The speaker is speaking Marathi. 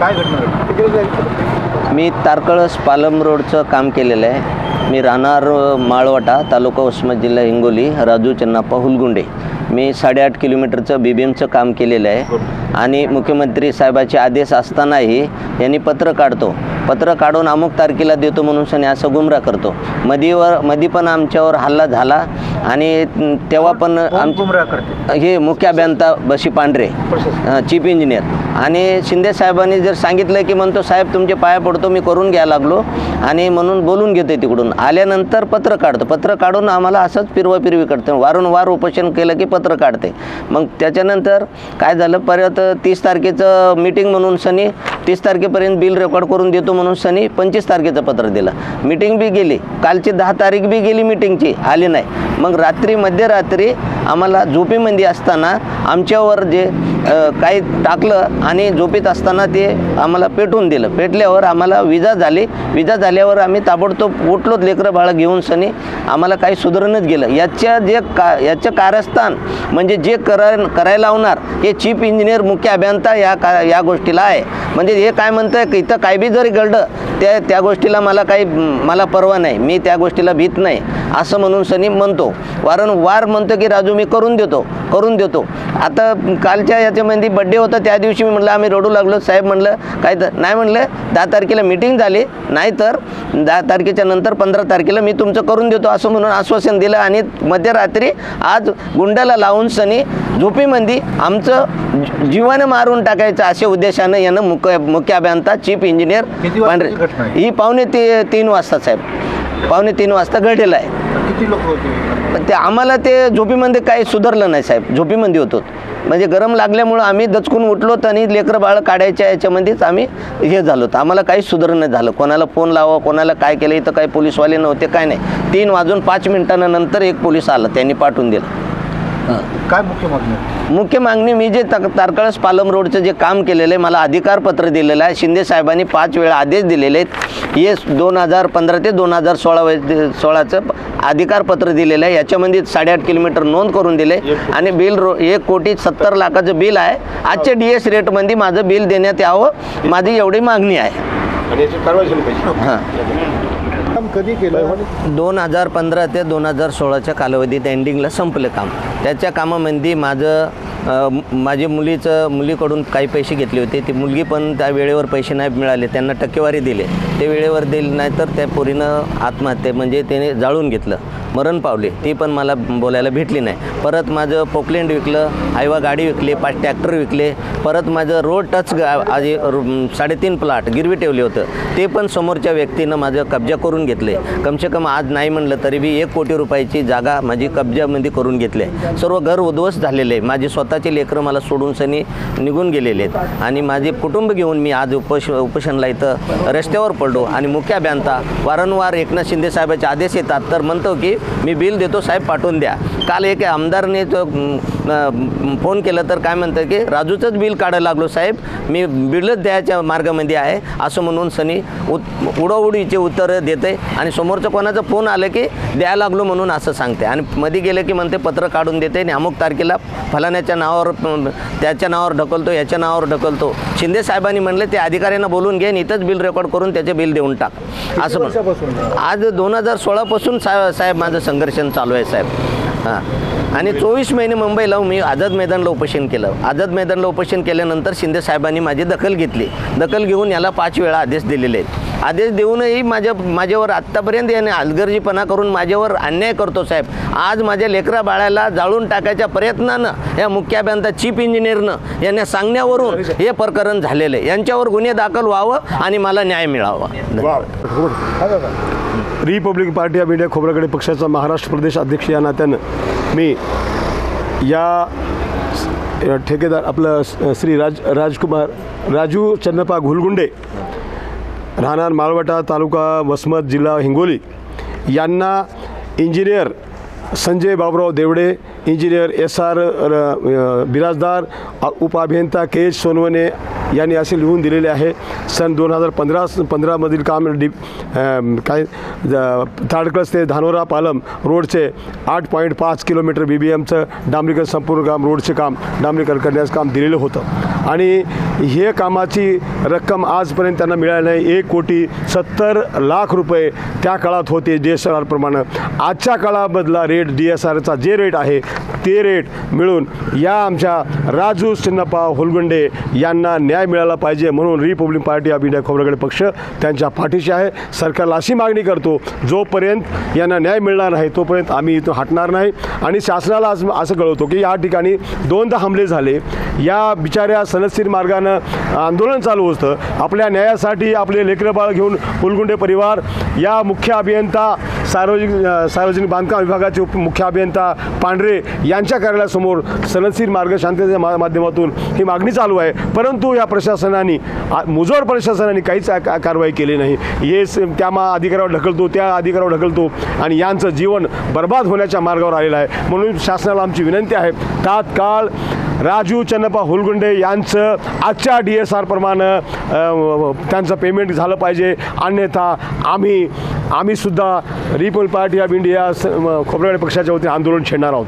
काय घडणार आहे? मी तारकळस पालम रोडचं काम केलेलं आहे. मी राहणार माळवटा तालुका उस्मत जिल्हा हिंगोली राजू चन्नाप्पा हुलगुंडे. मी साडेआठ किलोमीटरचं बी बी एमचं काम केलेलं आहे. आणि मुख्यमंत्री साहेबाचे आदेश असतानाही यांनी पत्र काढतो. पत्र काढून अमुक तारखेला देतो म्हणून सनी असं गुमराह करतो. मधीवर मधी पण आमच्यावर हल्ला झाला आणि तेव्हा पण हे मुख्य अभियंता बशी पांढरे. Chief engineer. आणि शिंदे साहेबांनी जर सांगितलं की म्हणतो साहेब तुमचे पाया पडतो मी करून घ्यायला लागलो. आणि म्हणून बोलून घेतो तिकडून. आल्यानंतर पत्र काढतो. पत्र काढून आम्हाला असंच पिरवापिरवी करतो. वारंवार उपोषण केलं की पत्र काढते. मग त्याच्यानंतर काय झालं? परत तीस तारखेचं मीटिंग म्हणून सनी तीस तारखेपर्यंत बिल रेकॉर्ड करून देतो म्हणून सनी पंचवीस तारखेचं पत्र दिलं. मीटिंग बी गेली. कालची दहा तारीख बी गेली मीटिंगची आली नाही. मग रात्री मध्यरात्री आम्हाला झोपेमध्ये असताना आमच्यावर जे काही टाकलं आणि झोपेत असताना ते आम्हाला पेटून दिलं. पेटल्यावर आम्हाला विजा झाली. विजा झाल्यावर आम्ही ताबडतोब उठलोत. लेकरं बाळं घेऊन सनी आम्हाला काही सुधारणच गेलं याच्या जे का याचं कारस्थान म्हणजे जे करा करायला लावणार हे चीफ इंजिनियर मुख्य अभियंता या का या गोष्टीला आहे. म्हणजे हे काय म्हणतं की इथं काय बी जरी घडलं त्या त्या गोष्टीला मला काही मला परवा नाही. मी त्या गोष्टीला भीत नाही. असं म्हणून सनी म्हणतो. वारंवार म्हणतो की राजू मी करून देतो करून देतो. आता कालच्या याच्यामध्ये बड्डे होता त्या दिवशी मी म्हटलं आम्ही रडू लागलो. साहेब म्हणलं काय तर नाही म्हणलं दहा तारखेला मिटिंग झाली. नाही तर दहा तारखेच्या नंतर पंधरा तारखेला मी तुमचं करून देतो असं म्हणून आश्वासन दिलं. आणि मध्यरात्री आज गुंडाला लावून सनी झोपीमध्ये आमचं जीवानं मारून टाकायचं अशा उद्देशानं यानं मुख्य मुख्य अभियंता चीफ इंजिनियर आहे? ही पावणे ते तीन वाजता साहेब. पावणे तीन वाजता घडलेलं आहे. किती लोक होते? पण ते आम्हाला ते झोपीमध्ये काही सुधारलं नाही साहेब झोपीमध्ये होतो. म्हणजे गरम लागल्यामुळं आम्ही दचकून उठलोत आणि लेकरं बाळं काढायच्या याच्यामध्येच आम्ही हे झालोत आम्हाला काहीच सुधारण नाही झालं. कोणाला फोन लावा कोणाला काय केलं इथं काही पोलीसवाले नव्हते काय नाही. तीन वाजून पाच मिनिटांनंतर एक पोलीस आला त्यांनी पाठवून दिलं. काय मुख्य मागणी? मुख्य मागणी मी जे ताक तारकळस पालम रोडचं जे काम केलेलं आहे मला अधिकारपत्र दिलेलं आहे. शिंदे साहेबांनी पाच वेळा आदेश दिलेले आहेत. हे दोन हजार पंधरा ते दोन हजार सोळा सोळाचं अधिकारपत्र दिलेलं आहे. याच्यामध्ये साडेआठ किलोमीटर नोंद करून दिले. आणि बिल रो एक कोटी सत्तर लाखाचं बिल आहे. आजच्या डी एस रेटमध्ये माझं बिल देण्यात यावं. माझी एवढी मागणी आहे. आणि याची कारवाई झाली पाहिजे. हां. कधी केलं? दोन हजार पंधरा ते दोन हजार सोळाच्या कालावधीत एंडिंगला संपलं काम. त्याच्या कामामध्ये माझं माझी माझ्या मुलीचं मुलीकडून काही पैसे घेतले होते. ती मुलगी पण त्या वेळेवर पैसे नाही मिळाले. त्यांना टक्केवारी दिले. ते वेळेवर दिले नाही तर त्या पोरीनं आत्महत्या म्हणजे त्याने जाळून घेतलं. मरण पावले. ती पण मला बोलायला भेटली नाही. परत माझं पोकलेंड विकलं आईवा गाडी विकली पाच ट्रॅक्टर विकले. परत माझं रोड टच गा आधी रु- साडेतीन प्लॉट गिरवी ठेवले होतं. ते पण समोरच्या व्यक्तीनं माझं कब्जा करून घेतले. कमसे कम आज नाही म्हणलं तरी बी एक कोटी रुपयाची जागा माझी कब्जामध्ये करून घेतली आहे. सर्व घर उद्ध्वस्त झालेले आहे माझी स्वतःचे लेकरं मला सोडून सनी निघून गेलेले आहेत. आणि माझे कुटुंब घेऊन मी आज उपोष उपोषणला इथं रस्त्यावर पडलो. आणि मुख्य अभियंता वारंवार एकनाथ शिंदे साहेबाचे आदेश येतात तर म्हणतो की मी बिल देतो साहेब पाठवून द्या. काल एक आमदारने तो फोन केलं तर काय म्हणतं की राजूचंच बिल काढायला लागलो साहेब. मी बिलच द्यायच्या मार्गामध्ये आहे असं म्हणून सनी उत उडवडीचे उत्तरं देते आणि समोरचं कोणाचं फोन आलं की द्यायला लागलो म्हणून असं सांगते आणि मध्ये गेलं की म्हणते पत्र काढून देते. आणि अमुक तारखेला फलाण्याच्या नावावर त्याच्या नावावर ढकलतो याच्या नावावर ढकलतो. शिंदे साहेबांनी म्हणले ते अधिकाऱ्यांना बोलून घे आणि इथंच बिल रेकॉर्ड करून त्याचे बिल देऊन टाक. असं म्हण आज दोन हजार सोळापासून सा साहेब माझं संघर्ष चालू आहे साहेब. हां. आणि चोवीस महिने मुंबईला मी आझाद मैदानला उपोषण केलं. आझाद मैदानला उपोषण केल्यानंतर शिंदे साहेबांनी माझी दखल घेतली. दखल घेऊन याला पाच वेळा आदेश दिलेले आहेत. आदेश देऊनही माझ्या माझ्यावर आत्तापर्यंत याने हलगर्जीपणा करून माझ्यावर अन्याय करतो साहेब. आज माझ्या लेकरा बाळाला जाळून टाकायच्या प्रयत्नानं या मुख्याभियंता चीफ इंजिनियरनं यांना सांगण्यावरून हे प्रकरण झालेलं आहे. यांच्यावर गुन्हे दाखल व्हावं आणि मला न्याय मिळावा. धन्यवाद. Republic Party of India Khobragade पक्षाचा महाराष्ट्र प्रदेश अध्यक्ष या नात्यानं मी या ठेकेदार आपलं स- श्री राज राजकुमार राजू चंद्रपा घुलगुंडे राहणार माळवटा तालुका वसमत जिल्हा हिंगोली यांना engineer Sanjay Baburao Devde engineer S R Birajdar उपअभियंता के एच सोनवणे यांनी असे लिहून दिलेले आहे. सन दोन हजार पंधरा पंधरामधील काम डि काय ज- ताडकळस ते धानोरा पालम रोडचे आठ पॉईंट पाच किलोमीटर बी बी एमचं डांबरीकर संपूर्ण काम रोडचे काम डांबरीकर करण्याचं काम दिलेलं होतं. आणि हे कामाची रक्कम आजपर्यंत त्यांना मिळाली नाही. एक कोटी सत्तर लाख रुपये त्या काळात होते डी एस आर आरप्रमाणे आजच्या काळामधला रेट डी एस आरचा जे रेट आहे ते रेट मिळून या आमच्या राजू चिन्नप्पा होलगुंडे यांना न्याय मिळाला पाहिजे म्हणून Republic Party of India Khobragade पक्ष त्यांच्या पाठीशी आहे. सरकारला अशी मागणी करतो जोपर्यंत यांना न्याय मिळणार नाही तोपर्यंत आम्ही इथून हटणार नाही. आणि शासनाला असं असं कळवतो की या ठिकाणी दोनदा हमले झाले. या बिचाऱ्या सनदशीर मार्गानं आंदोलन चालू होतं. आपल्या न्यायासाठी आपले लेकरं बाळ घेऊन हुलगुंडे परिवार या मुख्य अभियंता सार्वजनिक सार्वजनिक बांधकाम विभागाचे उप मुख्य अभियंता पांढरे यांच्या कार्यालयासमोर सनदशीर मार्ग शांततेच्या मा माध्यमातून ही मागणी चालू आहे. परंतु या प्रशासनाने मुजोर प्रशासनाने काहीच का- कारवाई केली नाही. हे त्या मा अधिकारावर ढकलतो त्या अधिकारावर ढकलतो आणि यांचं जीवन बर्बाद होण्याच्या मार्गावर आलेलं आहे. म्हणून शासनाला आमची विनंती आहे तात्काळ राजू चन्नप्पा हुलगुंडे यांचं आजच्या डी एस आरप्रमाणे त्यांचं पेमेंट झालं पाहिजे. अन्यथा आम्ही आम्हीसुद्धा Republic Party of India Khobragade पक्षाच्या वतीने आंदोलन छेडणार आहोत.